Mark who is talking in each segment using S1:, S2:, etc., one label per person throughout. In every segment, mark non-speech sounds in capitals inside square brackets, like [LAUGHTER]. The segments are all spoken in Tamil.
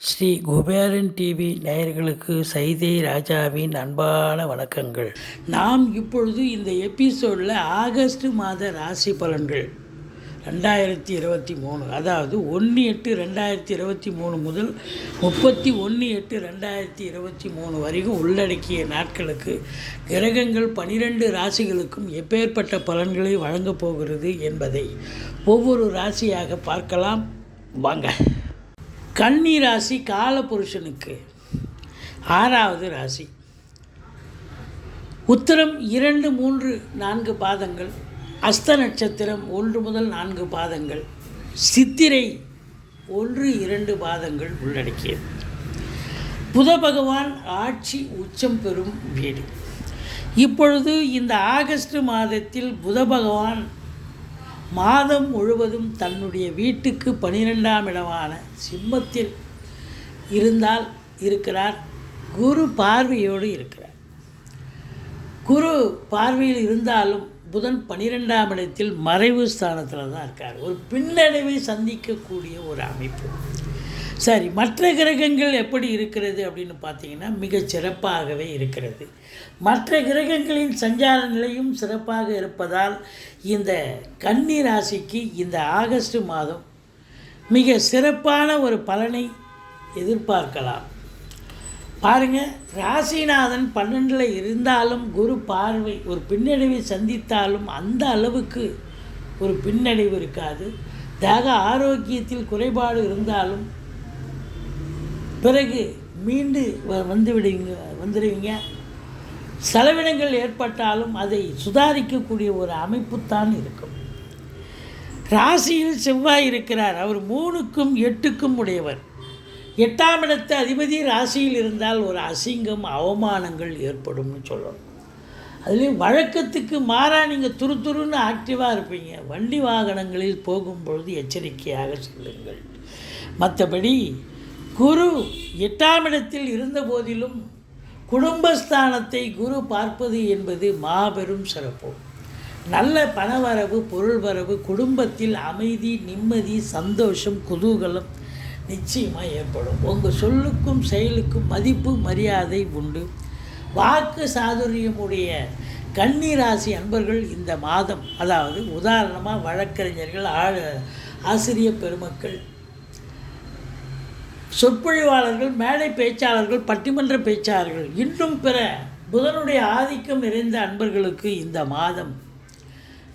S1: ஸ்ரீ குபேரன் டிவி நேயர்களுக்கு சைதை ராஜாவின் அன்பான வணக்கங்கள். நாம் இப்பொழுது இந்த எபிசோடில் ஆகஸ்ட் மாத ராசி பலன்கள். ரெண்டாயிரத்தி இருபத்தி மூணு அதாவது ஒன்று எட்டு ரெண்டாயிரத்தி இருபத்தி மூணு முதல் முப்பத்தி ஒன்று எட்டு ரெண்டாயிரத்தி இருபத்தி மூணு வரைக்கும் உள்ளடக்கிய நாட்களுக்கு கிரகங்கள் பனிரெண்டு ராசிகளுக்கும் எப்பேற்பட்ட பலன்களை வழங்கப் போகிறது என்பதை ஒவ்வொரு ராசியாக பார்க்கலாம். வாங்க. கன்னி ராசி காலபுருஷனுக்கு ஆறாவது ராசி. உத்தரம் இரண்டு மூன்று நான்கு பாதங்கள். அஸ்த நட்சத்திரம் ஒன்று முதல் நான்கு பாதங்கள். சித்திரை ஒன்று இரண்டு பாதங்கள் உள்ளடக்கியது. புத பகவான் ஆட்சி உச்சம் பெறும் வீடு. இப்பொழுது இந்த ஆகஸ்ட் மாதத்தில் புத பகவான் மாதம் முழுவதும் தன்னுடைய வீட்டுக்கு பனிரெண்டாம் இடமான சிம்மத்தில் இருந்தால் இருக்கிறார். குரு பார்வையோடு இருக்கிறார். குரு பார்வையில் இருந்தாலும் புதன் பன்னிரெண்டாம் இடத்தில் மறைவு ஸ்தானத்தில் தான் இருக்கார். ஒரு பின்னடைவை சந்திக்கக்கூடிய ஒரு அமைப்பு. சரி மற்ற கிரகங்கள் எப்படி இருக்கிறது அப்படின்னு பார்த்தீங்கன்னா மிக சிறப்பாகவே இருக்கிறது. மற்ற கிரகங்களின் சஞ்சார நிலையும் சிறப்பாக இருப்பதால் இந்த கன்னி ராசிக்கு இந்த ஆகஸ்ட் மாதம் மிக சிறப்பான ஒரு பலனை எதிர்பார்க்கலாம். பாருங்கள் ராசிநாதன் பன்னெண்டில் இருந்தாலும் குரு பார்வை ஒரு பின்னடைவை சந்தித்தாலும் அந்த அளவுக்கு ஒரு பின்னடைவு இருக்காது. தேக ஆரோக்கியத்தில் குறைபாடு இருந்தாலும் பிறகு மீண்டு வ- வந்துடுவீங்க செலவினங்கள் ஏற்பட்டாலும் அதை சுதாரிக்கக்கூடிய ஒரு அமைப்புத்தான் இருக்கும். ராசியில் செவ்வாய் இருக்கிறார். அவர் மூணுக்கும் எட்டுக்கும் உடையவர். எட்டாம் இடத்து அதிபதி ராசியில் இருந்தால் ஒரு அசிங்கம் அவமானங்கள் ஏற்படும்னு சொல்லணும். அதுலேயும் வழக்கத்துக்கு மாறாக நீங்கள் துரு துருன்னு ஆக்டிவாக இருப்பீங்க. வண்டி வாகனங்களில் போகும்பொழுது எச்சரிக்கையாக செல்லுங்கள். மற்றபடி குரு எட்டாம் இடத்தில் இருந்த போதிலும் குடும்பஸ்தானத்தை குரு பார்ப்பது என்பது மாபெரும் சிறப்பு. நல்ல பணவரவு பொருள் வரவு குடும்பத்தில் அமைதி நிம்மதி சந்தோஷம் குதூகலம் நிச்சயமாக ஏற்படும். உங்கள் சொல்லுக்கும் செயலுக்கும் மதிப்பு மரியாதை உண்டு. வாக்கு சாதுரியமுடைய கன்னிராசி அன்பர்கள் இந்த மாதம் அதாவது உதாரணமாக வழக்கறிஞர்கள் ஆ ஆசிரியர் பெருமக்கள் சொற்பொழிவாளர்கள் மேடை பேச்சாளர்கள் பட்டிமன்ற பேச்சாளர்கள் இன்னும் பிற புதனுடைய ஆதிக்கம் நிறைந்த அன்பர்களுக்கு இந்த மாதம்.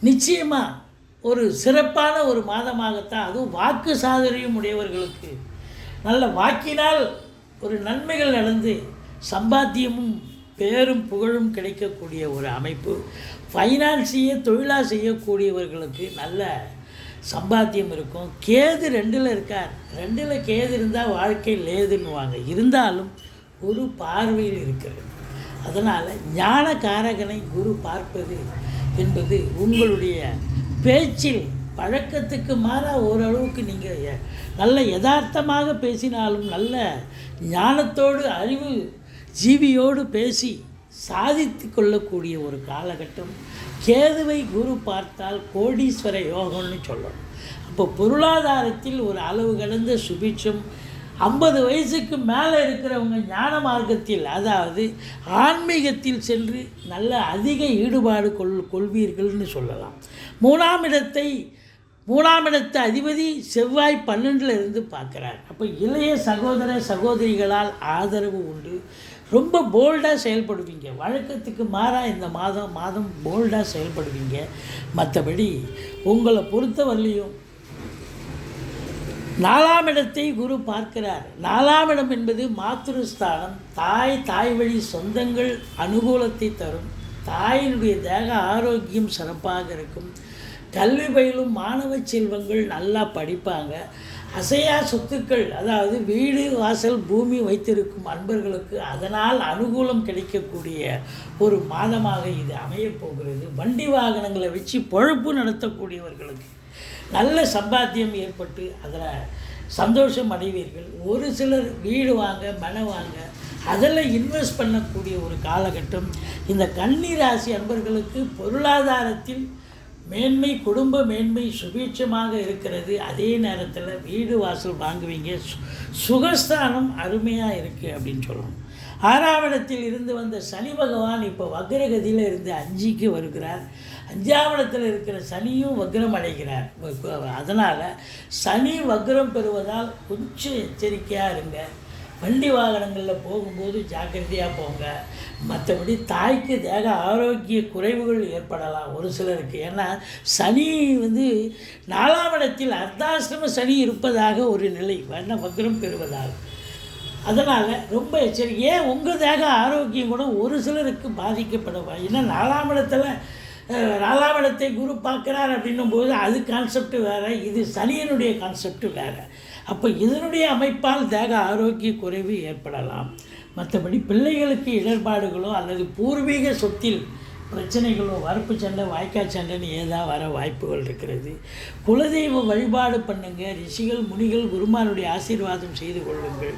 S1: நிச்சயமாக ஒரு சிறப்பான ஒரு மாதமாகத்தான் அதுவும் வாக்கு சாதுரியம் உடையவர்களுக்கு. நல்ல வாக்கினால் ஒரு நன்மைகள் நடந்து சம்பாத்தியமும் பேரும் புகழும் கிடைக்கக்கூடிய ஒரு அமைப்பு. ஃபைனான்ஸையே தொழிலாக செய்யக்கூடியவர்களுக்கு நல்ல சம்பாத்தியம் இருக்கும். கேது ரெண்டில் இருக்கார். ரெண்டில் கேது இருந்தால் வாழ்க்கை லேதுன்னுவாங்க. இருந்தாலும் குரு பார்வையில் இருக்கிறது. அதனால் ஞான காரகனை குரு பார்ப்பது என்பது உங்களுடைய பேச்சில் பழக்கத்துக்கு மாறாக ஓரளவுக்கு நீங்கள் நல்ல யதார்த்தமாக பேசினாலும் நல்ல ஞானத்தோடு அறிவு ஜீவியோடு பேசி சாதித்து கொள்ளக்கூடிய ஒரு காலகட்டம் கேதுவை குரு பார்த்தால் கோடீஸ்வர யோகம்னு சொல்லணும். அப்போ பொருளாதாரத்தில் ஒரு அளவு கடந்த சுபிட்சம் ஐம்பது வயசுக்கு மேலே இருக்கிறவங்க ஞான மார்க்கத்தில் அதாவது ஆன்மீகத்தில் சென்று நல்ல அதிக ஈடுபாடு கொள் கொள்வீர்கள்னு சொல்லலாம். மூணாம் இடத்தை மூணாம் இடத்து அதிபதி செவ்வாய் பன்னெண்டில் இருந்து பார்க்குறார். அப்போ இளைய சகோதர சகோதரிகளால் ஆதரவு உண்டு. ரொம்ப போல்டாக செயல்படுவீங்க. வழக்கத்துக்கு மாறாக இந்த மாதம் மாதம் போல்டாக செயல்படுவீங்க. மற்றபடி உங்களை பொறுத்தவரையிலையும் நாலாம் இடத்தை குரு பார்க்கிறார். நாலாம் இடம் என்பது மாத்திருஸ்தானம். தாய் தாய் வழி சொந்தங்கள் அனுகூலத்தை தரும். தாயினுடைய தேக ஆரோக்கியம் சிறப்பாக இருக்கும். கல்வி பயிலும் மாணவ செல்வங்கள் நல்லா படிப்பாங்க. அசையா சொத்துக்கள் அதாவது வீடு வாசல் பூமி வைத்திருக்கும் அன்பர்களுக்கு அதனால் அனுகூலம் கிடைக்கக்கூடிய ஒரு மாதமாக இது அமையப்போகிறது வண்டி வாகனங்களை வச்சு பொழப்பு நடத்தக்கூடியவர்களுக்கு நல்ல சம்பாத்தியம் ஏற்பட்டு அதில் சந்தோஷம் அடைவீர்கள். ஒரு சிலர் வீடு வாங்க மனை வாங்க அதில் இன்வெஸ்ட் பண்ணக்கூடிய ஒரு காலகட்டம். இந்த கன்னி ராசி அன்பர்களுக்கு பொருளாதாரத்தில் மேன்மை குடும்ப மேன்மை சுபீட்சமாக இருக்கிறது. அதே நேரத்தில் வீடு வாசல் வாங்குவீங்க. சு சுகஸ்தானம் அருமையாக இருக்குது அப்படின்னு சொல்லணும். ஆறாம் இருந்து வந்த சனி பகவான் இப்போ வக்ரகதியில் இருந்து அஞ்சுக்கு வருகிறார். அஞ்சாவடத்தில் இருக்கிற சனியும் வக்ரம் அடைகிறார். அதனால் சனி வக்ரம் பெறுவதால் கொஞ்சம் எச்சரிக்கையாக இருங்க. வண்டி வாகனங்களில் போகும்போது ஜாக்கிரதையாக போங்க. மற்றபடி தாய்க்கு தேக ஆரோக்கிய குறைவுகள் ஏற்படலாம் ஒரு சிலருக்கு. ஏன்னா சனி வந்து நாலாம் இடத்தில் அர்த்தாசிரம சனி இருப்பதாக ஒரு நிலை வண்ண வக்ரம் பெறுவதாக அதனால் ரொம்ப எச்சரிக்கை. ஏன் உங்கள் தேக ஆரோக்கியம் கூட ஒரு சிலருக்கு பாதிக்கப்படவா? ஏன்னா நாலாம் இடத்துல நாலாம் இடத்தை குரு பார்க்குறார் அப்படின்னும் போது அது கான்செப்ட் வேறு இது சனியனுடைய கான்செப்ட் வேறு. அப்போ இதனுடைய அமைப்பால் தேக ஆரோக்கிய குறைவு ஏற்படலாம். மற்றபடி பிள்ளைகளுக்கு இடர்பாடுகளோ அல்லது பூர்வீக சொத்தில் பிரச்சனைகளோ வரப்பு சண்டை வாய்க்கால் சண்டைன்னு ஏதா வர வாய்ப்புகள் இருக்கிறது. குலதெய்வ வழிபாடு பண்ணுங்க ரிஷிகள் முனிகள் குருமானுடைய ஆசீர்வாதம் செய்து கொள்ளுங்கள்.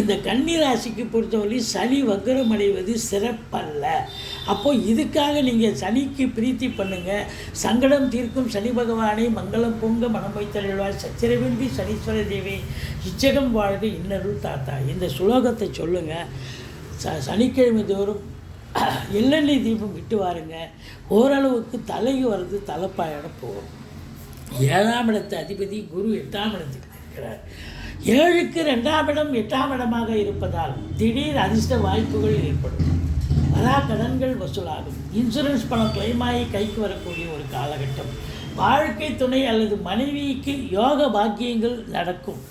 S1: இந்த கன்னி ராசிக்கு பொறுத்தவரை சனி வக்கரம் அடைவது சிறப்பல்ல. அப்போ இதுக்காக நீங்கள் சனிக்கு பிரீத்தி பண்ணுங்கள் சங்கடம் தீர்க்கும் சனி பகவானை மங்களம் பொங்க மனம் வைத்தருள்வார் சச்சரவின்றி சனீஸ்வர தேவி இச்சகம் வாழ்க இன்னருள் தாத்தா. இந்த சுலோகத்தை சொல்லுங்கள் ச சனிக்கிழமை தோறும் [CLEARS THROAT] எள்ளெண்ணெய் தீபம் விட்டு வாருங்க. ஓரளவுக்கு தலைக்கு வர்றது தலைப்பாயோட போகும். ஏழாம் இடத்து அதிபதி குரு எட்டாம் இடத்துக்கு இருக்கிறார். ஏழுக்கு ரெண்டாம் இடம் எட்டாம் இடமாக இருப்பதால் திடீர் அதிர்ஷ்ட வாய்ப்புகள் ஏற்படும். வரா கடன்கள் வசூலாகும். இன்சூரன்ஸ் பணம் கிளைமாகி கைக்கு வரக்கூடிய ஒரு காலகட்டம். வாழ்க்கை துணை அல்லது மனைவிக்கு யோக பாக்கியங்கள் நடக்கும்.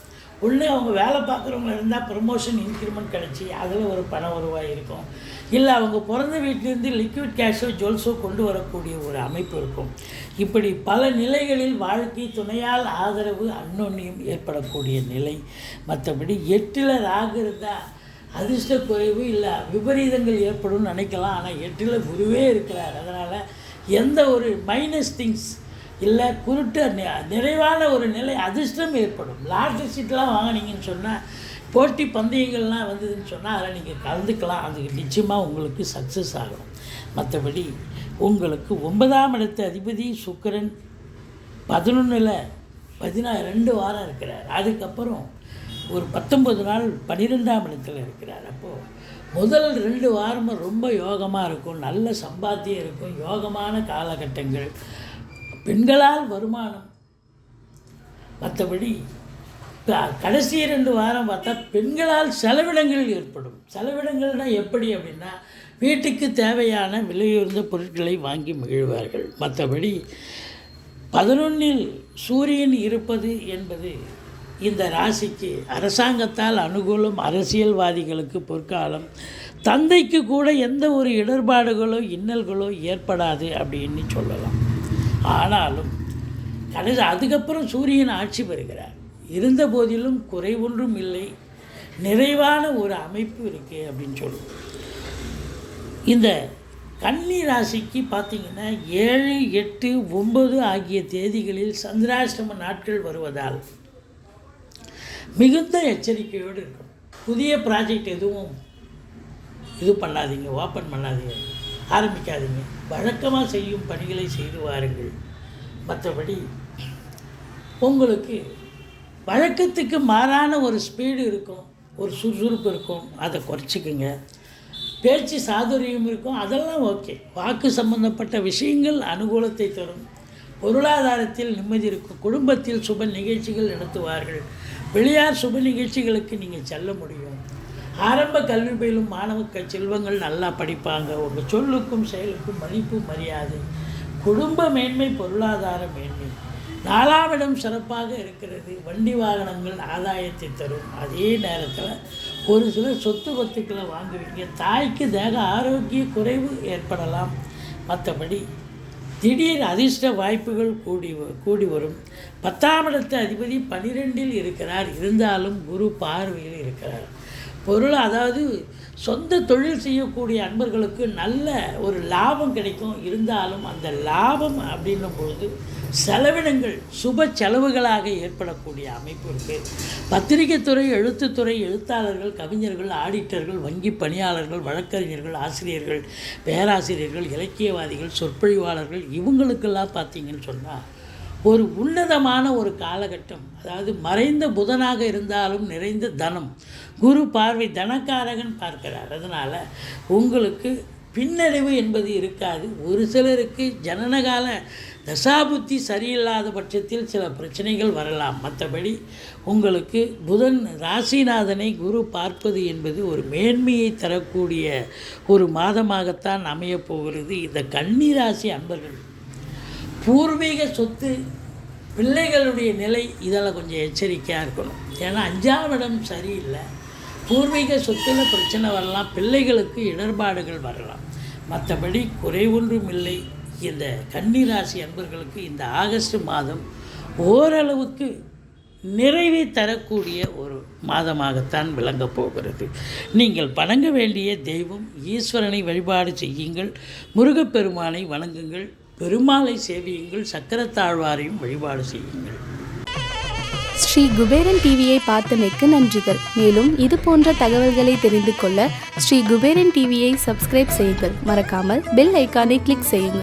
S1: உள்ளே அவங்க வேலை பார்க்குறவங்க இருந்தால் ப்ரமோஷன் இன்க்ரிமெண்ட் கிடச்சி அதில் ஒரு பண வருவாய் இருக்கும். இல்லை அவங்க பிறந்த வீட்டிலேருந்து லிக்விட் கேஷோ ஜுவல்ஸோ கொண்டு வரக்கூடிய ஒரு அமைப்பு இருக்கும். இப்படி பல நிலைகளில் வாழ்க்கை துணையால் ஆதரவு அன்னொன்னியும் ஏற்படக்கூடிய நிலை. மற்றபடி எட்டில் ராகு இருந்தால் அதிர்ஷ்ட குறைவு இல்லை. விபரீதங்கள் ஏற்படும்னு நினைக்கலாம். ஆனால் எட்டில் குருவே இருக்கிறார். அதனால் எந்த ஒரு மைனஸ் திங்ஸ் இல்லை குருட்டு நிறைவான ஒரு நிலை அதிர்ஷ்டம் ஏற்படும். லாட்ரி சீட்லாம் வாங்கினீங்கன்னு சொன்னால் போட்டி பந்தயங்கள்லாம் வந்ததுன்னு சொன்னால் அதில் நீங்கள் கலந்துக்கலாம். அது நிச்சயமாக உங்களுக்கு சக்ஸஸ் ஆகும் மற்றபடி உங்களுக்கு ஒன்பதாம் இடத்து அதிபதி சுக்கரன் பதினொன்றில் பதினா ரெண்டு வாரம் இருக்கிறார். அதுக்கப்புறம் ஒரு பத்தொன்பது நாள் பன்னிரெண்டாம் இடத்தில் இருக்கிறார். அப்போது முதல் ரெண்டு வாரமும் ரொம்ப யோகமாக இருக்கும் நல்ல சம்பாத்தியம் இருக்கும் யோகமான காலகட்டங்கள். பெண்களால் வருமானம். மற்றபடி கடைசி ரெண்டு வாரம் பார்த்தா பெண்களால் செலவிடங்கள் ஏற்படும். செலவினங்கள்னா எப்படி அப்படின்னா வீட்டுக்கு தேவையான விலையுயர்ந்த பொருட்களை வாங்கி மகிழ்வார்கள். மற்றபடி பதினொன்னில் சூரியன் இருப்பது என்பது இந்த ராசிக்கு அரசாங்கத்தால் அனுகூலம் அரசியல்வாதிகளுக்கு பொற்காலம் தந்தைக்கு கூட எந்த ஒரு இடர்பாடுகளோ இன்னல்களோ ஏற்படாது அப்படின்னு சொல்லலாம். ஆனாலும் கடைசி அதுக்கப்புறம் சூரியன் ஆட்சி பெறுகிறார். இருந்த போதிலும் குறைவொன்றும் இல்லை. நிறைவான ஒரு அமைப்பு இருக்குது அப்படின்னு சொல்லுவோம். இந்த கன்னி ராசிக்கு பார்த்தீங்கன்னா ஏழு எட்டு ஒன்பது ஆகிய தேதிகளில் சந்திராஷ்டம நாட்கள் வருவதால் மிகுந்த எச்சரிக்கையோடு இருக்கும் புதிய ப்ராஜெக்ட் எதுவும் இது பண்ணாதீங்க ஓப்பன் பண்ணாதீங்க. ஆரம்பிக்காதீங்க. வழக்கமாக செய்யும் பணிகளை செய்து வாருங்கள். மற்றபடி உங்களுக்கு வழக்கத்துக்கு மாறான ஒரு ஸ்பீடு இருக்கும் ஒரு சுறுசுறுப்பு இருக்கும் அதை குறைச்சிக்குங்க. பேச்சு சாதுரியம் இருக்கும் அதெல்லாம் ஓகே வாக்கு சம்பந்தப்பட்ட விஷயங்கள் அனுகூலத்தை தரும். பொருளாதாரத்தில் நிம்மதி இருக்கும். குடும்பத்தில் சுப நிகழ்ச்சிகள் நடத்துவார்கள். வெளியார் சுப நிகழ்ச்சிகளுக்கு நீங்கள் செல்ல முடியும். ஆரம்ப கல்வி பயிலும் மாணவ செல்வங்கள் நல்லா படிப்பாங்க. உங்கள் சொல்லுக்கும் செயலுக்கும் மதிப்பு மரியாதை. குடும்ப மேன்மை பொருளாதார மேன்மை. நாலாவிடம் சிறப்பாக இருக்கிறது. வண்டி வாகனங்கள் ஆதாயத்தை தரும். அதே நேரத்தில் ஒரு சில சொத்து பத்துக்களை வாங்குவீங்க. தாய்க்கு தேக ஆரோக்கிய குறைவு ஏற்படலாம். மற்றபடி திடீர் அதிர்ஷ்ட வாய்ப்புகள் கூடி கூடி வரும். பத்தாம் இடத்து அதிபதி பனிரெண்டில் இருக்கிறார். இருந்தாலும் குரு பார்வையில் இருக்கிறார். பொருள் அதாவது சொந்த தொழில் செய்யக்கூடிய அன்பர்களுக்கு நல்ல ஒரு லாபம் கிடைக்கும். இருந்தாலும் அந்த லாபம் அப்படின்னும் பொழுது செலவினங்கள் சுப செலவுகளாக ஏற்படக்கூடிய அமைப்பு இருக்குது பத்திரிகைத்துறை எழுத்துத்துறை எழுத்தாளர்கள் கவிஞர்கள் ஆடிட்டர்கள் வங்கி பணியாளர்கள் வழக்கறிஞர்கள் ஆசிரியர்கள் பேராசிரியர்கள் இலக்கியவாதிகள் சொற்பொழிவாளர்கள் இவங்களுக்கெல்லாம் பார்த்தீங்கன்னு சொன்னால் ஒரு உன்னதமான ஒரு காலகட்டம் அதாவது மறைந்த புதனாக இருந்தாலும் நிறைந்த தனம். குரு பார்வை தனக்காரகன் பார்க்கிறார். அதனால் உங்களுக்கு பின்னடைவு என்பது இருக்காது. ஒரு சிலருக்கு ஜனனகால தசாபுத்தி சரியில்லாத பட்சத்தில் சில பிரச்சனைகள் வரலாம். மற்றபடி உங்களுக்கு புதன் ராசிநாதனை குரு பார்ப்பது என்பது ஒரு மேன்மையை தரக்கூடிய ஒரு மாதமாகத்தான் அமையப் போகிறது. இந்த கன்னிராசி அன்பர்கள் பூர்வீக சொத்து பிள்ளைகளுடைய நிலை இதில் கொஞ்சம் எச்சரிக்கையாக இருக்கணும். ஏன்னா அஞ்சாவது இடம் சரியில்லை. பூர்வீக சொத்தில் பிரச்சனை வரலாம். பிள்ளைகளுக்கு இடர்பாடுகள் வரலாம். மற்றபடி குறை ஒன்றும் இல்லை. இந்த கன்னிராசி அன்பர்களுக்கு இந்த ஆகஸ்ட் மாதம் ஓரளவுக்கு நிறைவை தரக்கூடிய ஒரு மாதமாகத்தான் விளங்கப் போகிறது. நீங்கள் வணங்க வேண்டிய தெய்வம் ஈஸ்வரனை வழிபாடு செய்யுங்கள். முருகப்பெருமானை வணங்குங்கள். பெருமாளை சேவியுங்கள் சக்கரத்தாழ்வாரையும் வழிபாடு செய்யுங்கள்.
S2: ஸ்ரீ குபேரன் டிவியை பார்த்தமைக்கு நன்றிகள். மேலும் இது போன்ற தகவல்களை தெரிந்து கொள்ள ஸ்ரீ குபேரன் டிவியை சப்ஸ்கிரைப் செய்யுங்கள். மறக்காமல் பெல் ஐக்கானை கிளிக் செய்யுங்கள்.